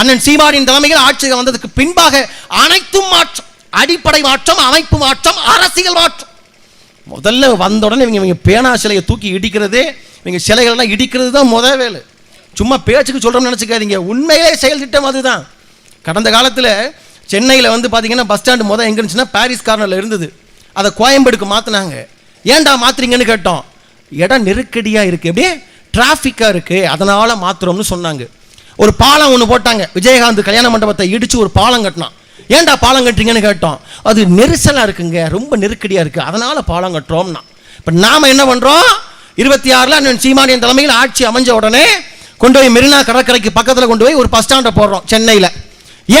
அண்ணன் சீமானின் தலைமையில் ஆட்சி வந்ததுக்கு பின்பாக அனைத்தும் மாற்றம். அடிப்படை மாற்றம் அமைப்பு மாற்றம் அரசியல் மாற்றம். முதல்ல வந்த உடனே இவங்க இவங்க பேனா சிலையை தூக்கி இடிக்கிறது இவங்க சிலைகள்லாம் இடிக்கிறது தான் முத வேலை. சும்மா பேச்சுக்கு சொல்கிறோம்னு நினச்சிக்காதீங்க. உண்மையிலே செயல் திட்டம் அதுதான். கடந்த காலத்தில் சென்னையில் வந்து பார்த்தீங்கன்னா பஸ் ஸ்டாண்டு முத எங்கே இருந்துச்சுன்னா பாரிஸ் கார்னரில் இருந்தது. அதை கோயம்பேடுக்கு மாற்றினாங்க ஏன்டா மாற்றுறீங்கன்னு கேட்டோம். இடம் நெருக்கடியாக இருக்குது அப்படியே டிராஃபிக்காக இருக்குது அதனால் மாற்றுறோம்னு சொன்னாங்க. ஒரு பாலம் ஒன்று போட்டாங்க. விஜயகாந்த் கல்யாண மண்டபத்தை இடித்து ஒரு பாலம் கட்டினான். ஏன்டா பாலம் கட்டுறீங்கன்னு கேட்டோம். அது நெரிசலாக இருக்குங்க. ரொம்ப நெருக்கடியாக இருக்குது அதனால் பாலம் கட்டுறோம்னா இப்போ நாம் என்ன பண்ணுறோம் இருபத்தி ஆறில் அண்ணன் சீமானியன் தலைமையில் ஆட்சி அமைஞ்ச உடனே கொண்டு போய் மெரினா கடற்கரைக்கு பக்கத்தில் கொண்டு போய் ஒரு பஸ் ஸ்டாண்டை போடுறோம் சென்னையில்.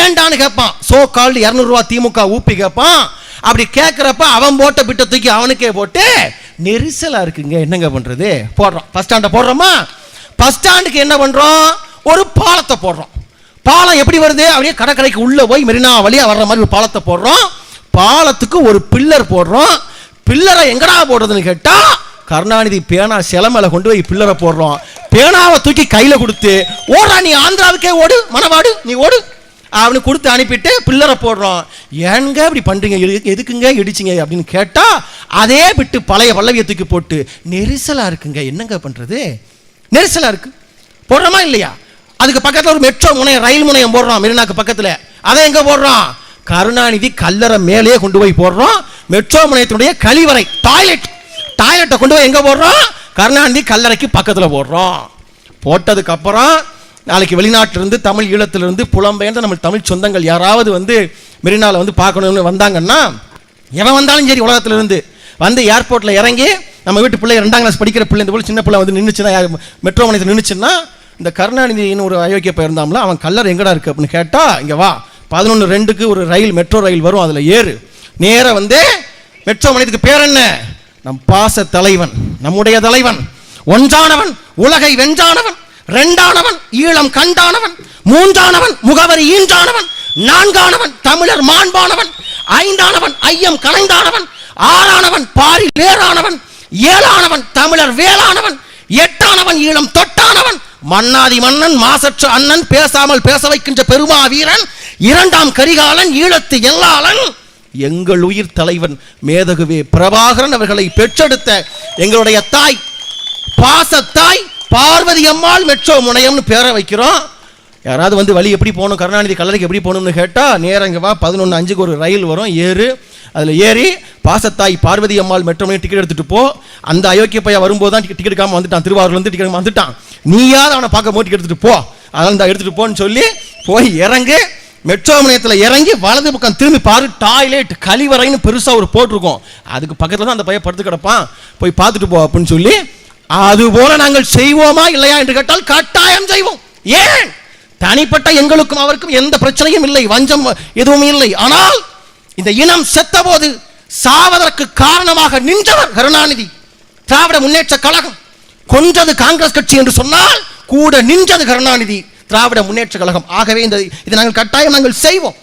ஏன்டான்னு கேட்பான் சோ கால்டு இரநூறுவா திமுக ஊப்பி கேட்பான் அப்படி கேட்குறப்ப அவன் போட்ட பிட்டை தூக்கி அவனுக்கே போட்டு நெரிசலாக இருக்குங்க. என்னங்க பண்ணுறது போடுறோம். பஸ் ஸ்டாண்டை போடுறோமா? பஸ் ஸ்டாண்டுக்கு என்ன பண்ணுறோம் ஒரு பாலத்தை போடுறோம். பாலம் எப்படி வருது? அப்படியே கடற்கரைக்கு உள்ளே போய் மெரினா வழியாக வர்ற மாதிரி ஒரு பாலத்தை போடுறோம். பாலத்துக்கு ஒரு பில்லர் போடுறோம். பில்லரை எங்கடா போடுறதுன்னு கேட்டால் கருணாநிதி பேனா சிலமேல கொண்டு போய் பில்லரை போடுறோம். பேனாவை தூக்கி கையில் கொடுத்து ஓடா நீ ஆந்திராவுக்கே ஓடு மனவாடு நீ ஓடு. அவனுக்கு கொடுத்து அனுப்பிட்டு பில்லரை போடுறோம். ஏங்க இப்படி பண்ணுறீங்க எதுக்குங்க இடிச்சிங்க? அப்படின்னு கேட்டால் அதே விட்டு பழைய பல்லவியை தூக்கி போட்டு நெரிசலாக இருக்குங்க. என்னங்க பண்ணுறது நெரிசலாக இருக்கு. போடுறோமா இல்லையா? அதுக்கு பக்கத்தில் ஒரு மெட்ரோ முனையம் ரயில் முனையம் போடுறோம் மெரினாக்கு பக்கத்தில். அதை எங்கே போடுறோம்? கருணாநிதி கல்லறை மேலேயே கொண்டு போய் போடுறோம். மெட்ரோ முனையத்தினுடைய கழிவறை டாய்லெட் டாய்லெட்டை கொண்டு போய் எங்கே போடுறோம்? கருணாநிதி கல்லறைக்கு பக்கத்தில் போடுறோம். போட்டதுக்கப்புறம் நாளைக்கு வெளிநாட்டிலிருந்து தமிழ் ஈழத்திலிருந்து புலம்பெயர்ந்த நம்ம தமிழ் சொந்தங்கள் யாராவது வந்து மெரினாவில் வந்து பார்க்கணும்னு வந்தாங்கன்னா எவன் வந்தாலும் சரி உலகத்திலிருந்து. வந்து ஏர்போர்ட்டில் இறங்கி நம்ம வீட்டு பிள்ளை ரெண்டாம் கிளாஸ் படிக்கிற பிள்ளை இந்த போல சின்ன பிள்ளை வந்து நின்றுச்சுன்னா மெட்ரோ மணியத்தில் நின்றுச்சுன்னா இந்த கருணாநிதினு ஒரு அயோக்கிய பையன் அவன் கல்லர் எங்கடா இருக்கு அப்படின்னு கேட்டால் இங்கே வா. பதினொன்று ரெண்டுக்கு ஒரு ரயில் மெட்ரோ ரயில் வரும் அதில் ஏறு. நேராக வந்து மெட்ரோ மணியத்துக்கு பேர் என்ன? நம் பாச தலைவன் நம்முடைய தலைவன். ஒன்றானவன் உலகை வென்றானவன். ரெண்டானவன் ஈழம் கண்டானவன். மூன்றானவன் முகவரி ஈன்றானவன். நான்கானவன் தமிழர் மாண்பானவன். ஐந்தானவன் ஐயம் கலைந்தானவன். ஆறானவன் பாரி வேறானவன். ஏழானவன் தமிழர் வேளானவன். எட்டானவன் ஈழம் தொட்டானவன். மன்னாதி மன்னன் மாசற்ற அண்ணன் பேசாமல் பேச வைக்கின்ற பெருமா வீரன் இரண்டாம் கரிகாலன் ஈழத்து எல்லாளன் எங்கள் உயிர் தலைவன் மேதகுவே பிரபாகரன் அவர்களை பெற்றெடுத்த எங்களுடைய தாய் பாசத்தாய் பார்வதி அம்மாள் மெட்ரோ முனையம்னு பேரை வைக்கிறோம். யாராவது வந்து வழி எப்படி போகணும் கருணாநிதி கல்லறைக்கு எப்படி போகணும்னு கேட்டால் நேரம் இங்கே வா பதினொன்று அஞ்சுக்கு ஒரு ரயில் வரும் ஏறு. அதில் ஏறி பாசத்தாய் பார்வதி அம்மாள் மெட்ரோ முனையம் டிக்கெட் எடுத்துகிட்டு போ. அந்த அயோக்கிய பையன் வரும்போது தான் டிக்கெட் எடுக்காமல் வந்துட்டான். திருவாரூர்லேருந்து டிக்கெட் வந்துட்டான். நீயாவது அவனை பார்க்க போது டிக்கெட் எடுத்துகிட்டு போ. அதனால் இந்த எடுத்துகிட்டு போன்னு சொல்லி போய் இறங்கு. மெட்ரோ நிலையத்தில் இறங்கி வலது பக்கம் திரும்பி பாரு டாய்லெட் கழிவறைன்னு பெருசாக ஒரு போட்டிருக்கோம் அதுக்கு பக்கத்தில் தான் அந்த பையன் படுத்து கிடப்பான். போய் பார்த்துட்டு போ அப்படின்னு சொல்லி அதுபோல நாங்கள் செய்வோமா இல்லையா? என்று கேட்டால் கட்டாயம் செய்வோம். ஏன்? தனிப்பட்ட எங்களுக்கும் அவருக்கும் எந்த பிரச்சனையும் இல்லை. வஞ்சம் எதுவும் இல்லை. ஆனால் இந்த இனம் செத்தபோது சாவதற்கு காரணமாக நின்றவர் கருணாநிதி. திராவிட முன்னேற்ற கழகம் கொன்றது காங்கிரஸ் கட்சி என்று சொன்னால் கூட நின்றது கருணாநிதி. திராவிட முன்னேற்ற கழகம். ஆகவே இந்த இதை நாங்கள் கட்டாயம் நாங்கள் செய்வோம்.